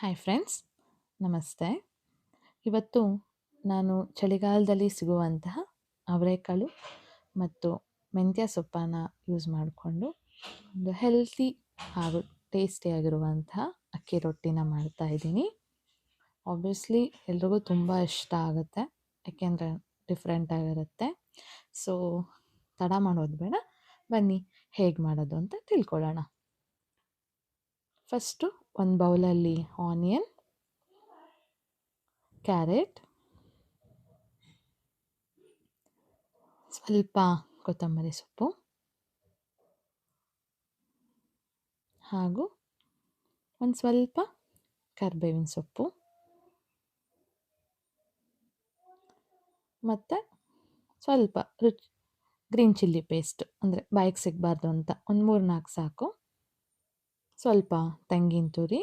Hi friends ನಮಸ್ತೆ. ಇವತ್ತು ನಾನು ಚಳಿಗಾಲದಲ್ಲಿ ಸಿಗುವಂತಹ ಅವರೆಕಾಳು ಮತ್ತು ಮೆಂತ್ಯ ಸೊಪ್ಪನ್ನು ಯೂಸ್ ಮಾಡಿಕೊಂಡು ಒಂದು ಹೆಲ್ತಿ ಹಾಗೂ ಟೇಸ್ಟಿಯಾಗಿರುವಂತಹ ಅಕ್ಕಿ ರೊಟ್ಟಿನ ಮಾಡ್ತಾ ಇದ್ದೀನಿ. ಆಬ್ವಿಯಸ್ಲಿ ಎಲ್ರಿಗೂ ತುಂಬ ಇಷ್ಟ ಆಗುತ್ತೆ, ಯಾಕೆಂದರೆ ಡಿಫ್ರೆಂಟಾಗಿರುತ್ತೆ ಸೊ ತಡ ಮಾಡೋದು ಬೇಡ. ಬನ್ನಿ ಹೇಗೆ ಮಾಡೋದು ಅಂತ ತಿಳ್ಕೊಳ್ಳೋಣ. ಫಸ್ಟು ಒಂದು ಬೌಲಲ್ಲಿ ಆನಿಯನ್, ಕ್ಯಾರೆಟ್, ಸ್ವಲ್ಪ ಕೊತ್ತಂಬರಿ ಸೊಪ್ಪು ಹಾಗೂ ಒಂದು ಸ್ವಲ್ಪ ಕರಿಬೇವಿನ ಸೊಪ್ಪು ಮತ್ತು ಸ್ವಲ್ಪ ರುಚಿ, ಗ್ರೀನ್ ಚಿಲ್ಲಿ ಪೇಸ್ಟ್, ಅಂದರೆ ಬಾಯಿಗೆ ಸಿಗಬಾರ್ದು ಅಂತ ಒಂದು ಮೂರು ನಾಲ್ಕು ಸಾಕು. ಸ್ವಲ್ಪ ತೆಂಗಿನ ತುರಿ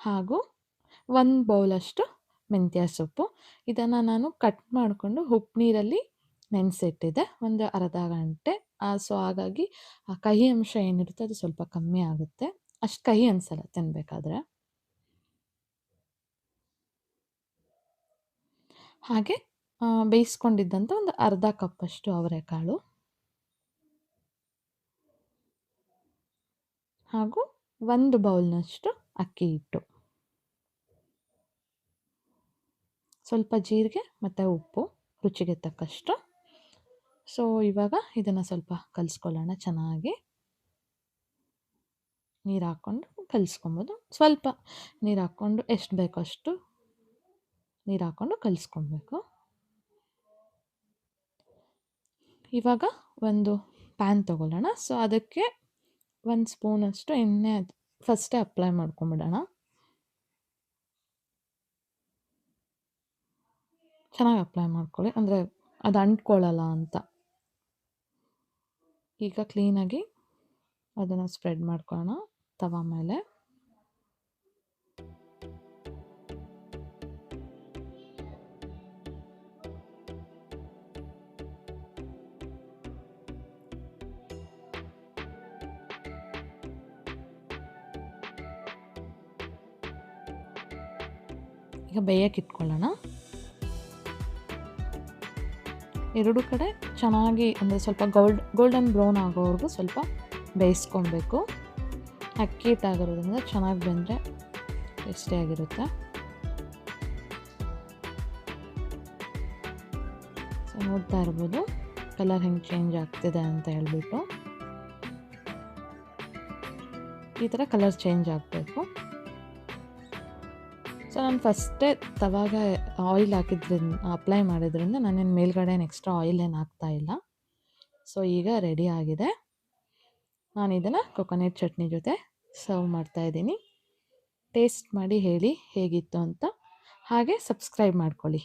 ಹಾಗೂ ಒಂದು ಬೌಲಷ್ಟು ಮೆಂತ್ಯ ಸೊಪ್ಪು. ಇದನ್ನು ನಾನು ಕಟ್ ಮಾಡಿಕೊಂಡು ಉಪ್ಪು ನೀರಲ್ಲಿ ನೆನೆಸಿಟ್ಟಿದ್ದೆ. ಒಂದು ಅರ್ಧ ಗಂಟೆ. ಸೊ ಹಾಗಾಗಿ ಆ ಕಹಿ ಅಂಶ ಏನಿರುತ್ತೆ ಅದು ಸ್ವಲ್ಪ ಕಮ್ಮಿ ಆಗುತ್ತೆ. ಅಷ್ಟು ಕಹಿ ಅನಿಸಲ್ಲ ತಿನ್ನಬೇಕಾದ್ರೆ ಹಾಗೆ ಬೇಯಿಸ್ಕೊಂಡಿದ್ದಂಥ ಒಂದು ಅರ್ಧ ಕಪ್ಪಷ್ಟು ಅವರೆಕಾಳು. ಹಾಗೂ ಒಂದು ಬೌಲ್ನಷ್ಟು ಅಕ್ಕಿ ಹಿಟ್ಟು. ಸ್ವಲ್ಪ ಜೀರಿಗೆ ಮತ್ತು ಉಪ್ಪು ರುಚಿಗೆ ತಕ್ಕಷ್ಟು. ಸೊ ಇವಾಗ ಇದನ್ನು ಸ್ವಲ್ಪ ಕಲಿಸ್ಕೊಳ್ಳೋಣ ಚೆನ್ನಾಗಿ. ನೀರು ಹಾಕ್ಕೊಂಡು ಕಲಿಸ್ಕೊಬೋದು. ಸ್ವಲ್ಪ ನೀರು ಹಾಕ್ಕೊಂಡು ಎಷ್ಟು ಬೇಕೋ ಅಷ್ಟು ನೀರು ಹಾಕ್ಕೊಂಡು ಕಲಿಸ್ಕೊಬೇಕು. ಇವಾಗ ಒಂದು ಪ್ಯಾನ್ ತೊಗೊಳ್ಳೋಣ. ಸೊ ಅದಕ್ಕೆ ಒಂದು ಸ್ಪೂನಷ್ಟು ಎಣ್ಣೆ ಫಸ್ಟೇ ಅಪ್ಲೈ ಮಾಡ್ಕೊಂಬಿಡೋಣ. ಚೆನ್ನಾಗಿ ಅಪ್ಲೈ ಮಾಡ್ಕೊಳ್ಳಿ. ಅಂದರೆ ಅದು ಅಂಟ್ಕೊಳ್ಳಲ್ಲ ಅಂತ. ಈಗ ಕ್ಲೀನಾಗಿ ಅದನ್ನು ಸ್ಪ್ರೆಡ್ ಮಾಡ್ಕೊಳ್ಳೋಣ ತವ ಮೇಲೆ. ಈಗ ಬೇಯಕ್ಕೆ ಇಟ್ಕೊಳ್ಳೋಣ. ಎರಡು ಕಡೆ ಚೆನ್ನಾಗಿ ಅಂದರೆ ಸ್ವಲ್ಪ ಗೋಲ್ಡ್, ಗೋಲ್ಡನ್ ಬ್ರೌನ್ ಆಗೋವರೆಗೂ ಸ್ವಲ್ಪ ಬೇಯಿಸ್ಕೊಬೇಕು. ಅಕ್ಕಿ ಹಿಟ್ಟಾಗಿರೋದ್ರಿಂದ ಚೆನ್ನಾಗಿ ಬಂದರೆ ಟೇಸ್ಟಿಯಾಗಿರುತ್ತೆ ಸೊ ನೋಡ್ತಾ ಇರ್ಬೋದು ಕಲರ್ ಹೆಂಗೆ ಚೇಂಜ್ ಆಗ್ತಿದೆ ಅಂತ ಹೇಳ್ಬಿಟ್ಟು. ಈ ಥರ ಕಲರ್ ಚೇಂಜ್ ಆಗಬೇಕು. ಸೊ ನಾನು ಫಸ್ಟೇ ತವಾಗ ಆಯಿಲ್ ಹಾಕಿದ್ರಿಂದ ಅಪ್ಲೈ ಮಾಡಿದ್ರಿಂದ ನಾನೇನು ಮೇಲ್ಗಡೆ ಎಕ್ಸ್ಟ್ರಾ ಆಯಿಲ್ ಏನು ಹಾಕ್ತಾ ಇಲ್ಲ. ಸೊ ಈಗ ರೆಡಿ ಆಗಿದೆ. ನಾನು ಇದನ್ನು ಕೊಕೊನೆಟ್ ಚಟ್ನಿ ಜೊತೆ ಸರ್ವ್ ಮಾಡ್ತಾಯಿದ್ದೀನಿ ಟೇಸ್ಟ್ ಮಾಡಿ ಹೇಳಿ ಹೇಗಿತ್ತು ಅಂತ. ಹಾಗೆ ಸಬ್ಸ್ಕ್ರೈಬ್ ಮಾಡ್ಕೊಳ್ಳಿ.